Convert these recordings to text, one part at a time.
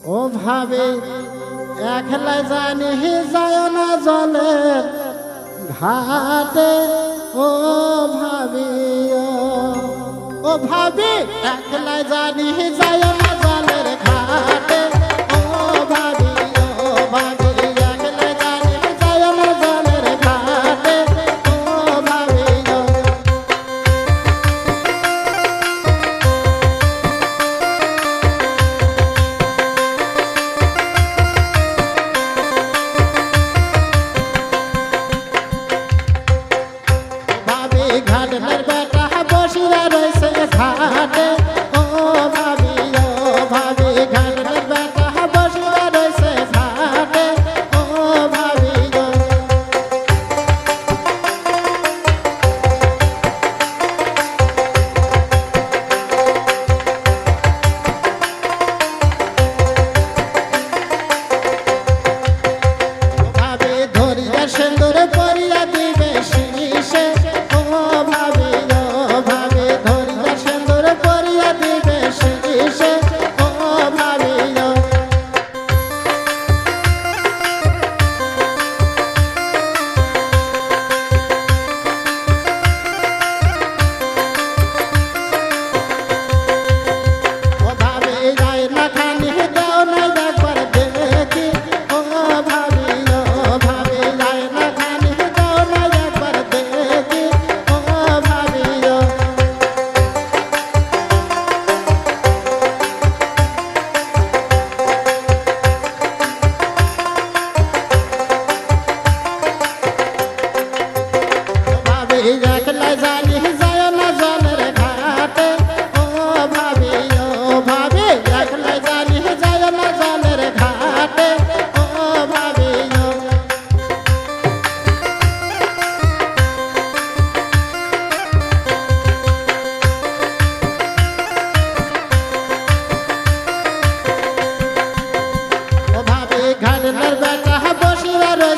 ও ভাবে একলা জানি যায় না জলে ঘাটে। ও ভাবি ও ভাবি একলা জানি যায় না জলে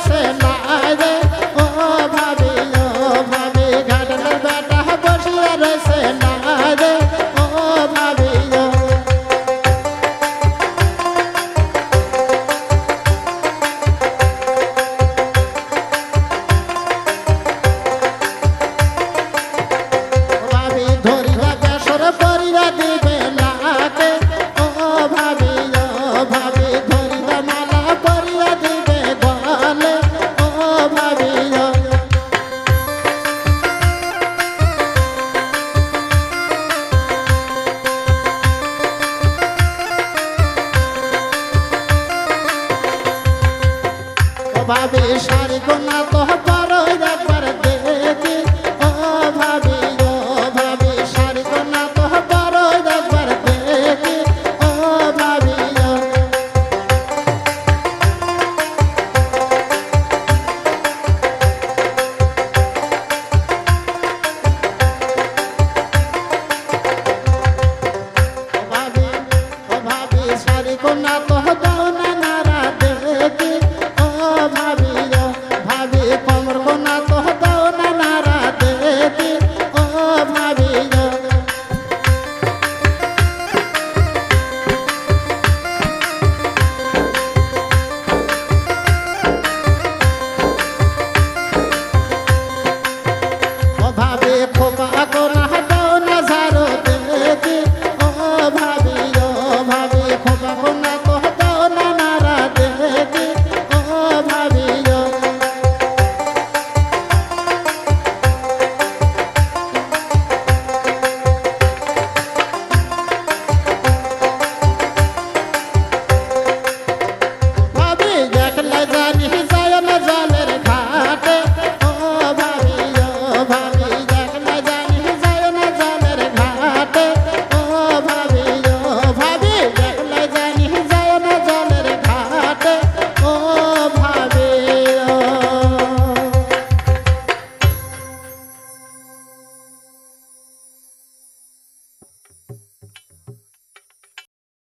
se পাবে সারে গোনা con la